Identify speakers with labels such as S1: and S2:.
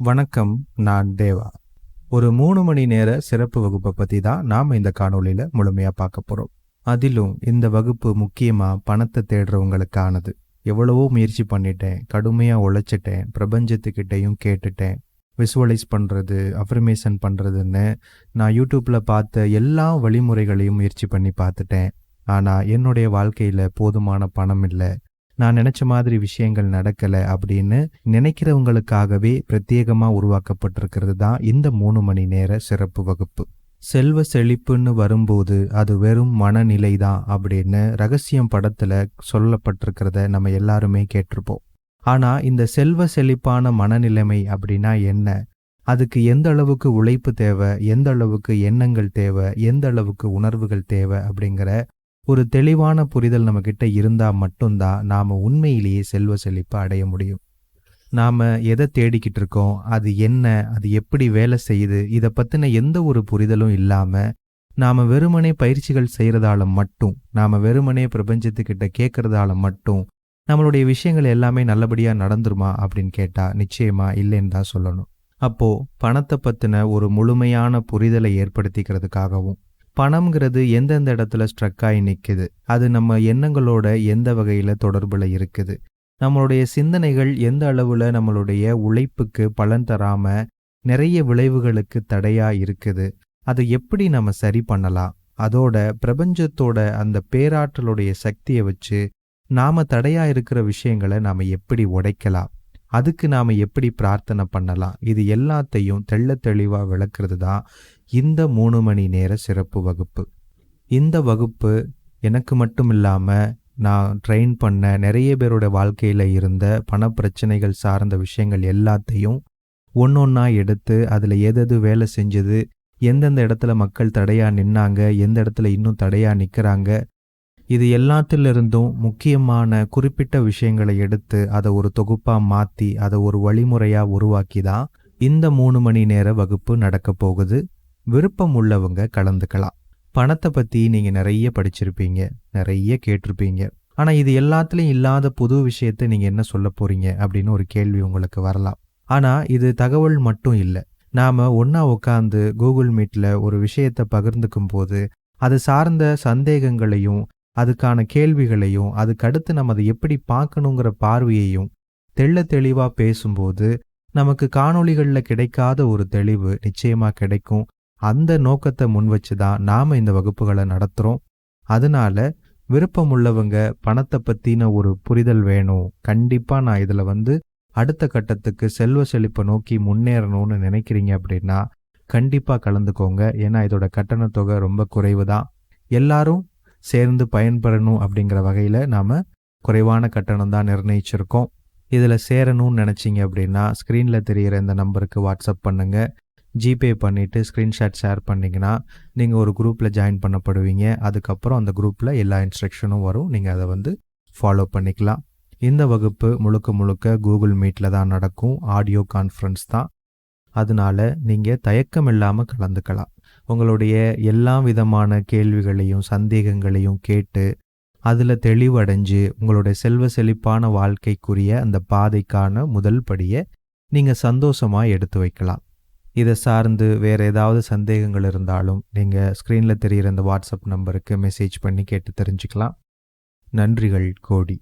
S1: வணக்கம் நான் தேவா. ஒரு மூணு மணி நேர சிறப்பு வகுப்பை பற்றி தான் நாம் இந்த காணொளியில் முழுமையாக பார்க்க போகிறோம் அதிலும் இந்த வகுப்பு முக்கியமாக பணத்தை தேடுறவங்களுக்கானது. எவ்வளவோ முயற்சி பண்ணிட்டேன் கடுமையாக உழைச்சிட்டேன் பிரபஞ்சத்துக்கிட்டையும் கேட்டுட்டேன். விசுவலைஸ் பண்ணுறது அஃபர்மேஷன் பண்ணுறதுன்னு நான் யூடியூப்பில் பார்த்த எல்லா வழிமுறைகளையும் முயற்சி பண்ணி பார்த்துட்டேன். ஆனால் என்னுடைய வாழ்க்கையில் போதுமான பணம் இல்லை. நான் நினைச்ச மாதிரி விஷயங்கள் நடக்கல அப்படின்னு நினைக்கிறவங்களுக்காகவே பிரத்யேகமா உருவாக்கப்பட்டிருக்கிறது தான் இந்த மூணு மணி நேர சிறப்பு வகுப்பு. செல்வ செழிப்புன்னு வரும்போது அது வெறும் மனநிலை தான் அப்படின்னு ரகசியம் படத்துல சொல்லப்பட்டிருக்கிறத நம்ம எல்லாருமே கேட்டிருப்போம். ஆனா இந்த செல்வ செழிப்பான மனநிலைமை அப்படின்னா என்ன? அதுக்கு எந்த அளவுக்கு உழைப்பு தேவை? எந்த அளவுக்கு எண்ணங்கள் தேவை? எந்த அளவுக்கு உணர்வுகள் தேவை? அப்படிங்கிற ஒரு தெளிவான புரிதல் நம்மக்கிட்ட இருந்தால் மட்டும்தான் நாம் உண்மையிலேயே செல்வ செழிப்பை அடைய முடியும். நாம் எதை தேடிக்கிட்டு இருக்கோம் அது என்ன அது எப்படி வேலை செய்யுது இதை பற்றின எந்த ஒரு புரிதலும் இல்லாமல் நாம் வெறுமனே பயிற்சிகள் செய்கிறதால மட்டும் நாம் வெறுமனே பிரபஞ்சத்துக்கிட்ட கேட்குறதால மட்டும் நம்மளுடைய விஷயங்கள் எல்லாமே நல்லபடியாக நடந்துருமா அப்படின்னு கேட்டால் நிச்சயமா இல்லைன்னு தான் சொல்லணும். அப்போது பணத்தை பற்றின ஒரு முழுமையான புரிதலை ஏற்படுத்திக்கிறதுக்காகவும் பணம்ங்கிறது எந்தெந்த இடத்துல ஸ்ட்ரக் ஆகி நிற்குது அது நம்ம எண்ணங்களோட எந்த வகையில் தொடர்பில் இருக்குது? நம்மளுடைய சிந்தனைகள் எந்த அளவில் நம்மளுடைய உழைப்புக்கு பலன் தராமல் நிறைய விளைவுகளுக்கு தடையாக இருக்குது? அதை எப்படி நம்ம சரி பண்ணலாம்? அதோட பிரபஞ்சத்தோட அந்த பேராற்றலுடைய சக்தியை வச்சு நாம தடையா இருக்கிற விஷயங்களை நாம எப்படி உடைக்கலாம்? அதுக்கு நாம எப்படி பிரார்த்தனை பண்ணலாம்? இது எல்லாத்தையும் தெள்ள தெளிவா விளக்குறது தான் இந்த மூணு மணி நேர சிறப்பு வகுப்பு. இந்த வகுப்பு எனக்கு மட்டும் இல்லாமல் நான் ட்ரெயின் பண்ண நிறைய பேரோட வாழ்க்கையில் இருந்த பண பிரச்சனைகள் சார்ந்த விஷயங்கள் எல்லாத்தையும் ஒன்றொன்னா எடுத்து அதில் எதது வேலை செஞ்சது எந்தெந்த இடத்துல மக்கள் தடையாக நின்னாங்க எந்த இடத்துல இன்னும் தடையாக நிற்கிறாங்க இது எல்லாத்திலிருந்தும் முக்கியமான குறிப்பிட்ட விஷயங்களை எடுத்து அதை ஒரு தொகுப்பாக மாற்றி அதை ஒரு வழிமுறையாக உருவாக்கி தான் இந்த மூணு மணி நேர வகுப்பு நடக்க போகுது. விருப்பம் உள்ளவங்க கலந்துக்கலாம். பணத்தை பற்றி நீங்கள் நிறைய படிச்சிருப்பீங்க நிறைய கேட்டிருப்பீங்க. ஆனால் இது எல்லாத்துலேயும் இல்லாத புது விஷயத்த நீங்கள் என்ன சொல்ல போறீங்க அப்படின்னு ஒரு கேள்வி உங்களுக்கு வரலாம். ஆனால் இது தகவல் மட்டும் இல்லை. நாம் ஒன்றா உட்காந்து கூகுள் மீட்டில் ஒரு விஷயத்தை பகிர்ந்துக்கும் போது அது சார்ந்த சந்தேகங்களையும் அதுக்கான கேள்விகளையும் அதுக்கடுத்து நம்ம அதை எப்படி பார்க்கணுங்கிற பார்வையையும் தெள்ள தெளிவாக பேசும்போது நமக்கு காணொளிகளில் கிடைக்காத ஒரு தெளிவு நிச்சயமாக கிடைக்கும். அந்த நோக்கத்தை முன் வச்சு தான் நாம் இந்த வகுப்புகளை நடத்துகிறோம் அதனால விருப்பம் உள்ளவங்க பணத்தை பற்றின ஒரு புரிதல் வேணும். கண்டிப்பாக நான் இதில் வந்து அடுத்த கட்டத்துக்கு செல்வ செழிப்பை நோக்கி முன்னேறணும்னு நினைக்கிறீங்க அப்படின்னா கண்டிப்பாக கலந்துக்கோங்க. ஏன்னா இதோட கட்டணத்தொகை தொகை ரொம்ப குறைவு தான் எல்லாரும் சேர்ந்து பயன்பெறணும் அப்படிங்கிற வகையில் நாம் குறைவான கட்டணம் தான் நிர்ணயிச்சிருக்கோம். இதில் சேரணும்னு நினச்சிங்க அப்படின்னா ஸ்க்ரீனில் தெரிகிற இந்த நம்பருக்கு வாட்ஸ்அப் பண்ணுங்கள் ஜிபே பண்ணிவிட்டு ஸ்க்ரீன்ஷாட் ஷேர் பண்ணிங்கன்னா நீங்கள் ஒரு குரூப்பில் ஜாயின் பண்ணப்படுவீங்க. அதுக்கப்புறம் அந்த குரூப்பில் எல்லா இன்ஸ்ட்ரக்ஷனும் வரும். நீங்கள் அதை வந்து ஃபாலோ பண்ணிக்கலாம். இந்த வகுப்பு முழுக்க முழுக்க கூகுள் மீட்டில் தான் நடக்கும். ஆடியோ கான்ஃபரன்ஸ் தான். அதனால நீங்கள் தயக்கம் இல்லாமல் கலந்துக்கலாம். உங்களுடைய எல்லா விதமான கேள்விகளையும் சந்தேகங்களையும் கேட்டு அதில் தெளிவடைஞ்சு உங்களுடைய செல்வ செழிப்பான வாழ்க்கைக்குரிய அந்த பாதைக்கான முதல் படியை நீங்கள் சந்தோஷமாக எடுத்து வைக்கலாம். இதை சார்ந்து வேறு ஏதாவது சந்தேகங்கள் இருந்தாலும் நீங்கள் ஸ்க்ரீனில் தெரிகிற இந்த வாட்ஸ்அப் நம்பருக்கு மெசேஜ் பண்ணி கேட்டு தெரிஞ்சுக்கலாம். நன்றிகள் கோடி.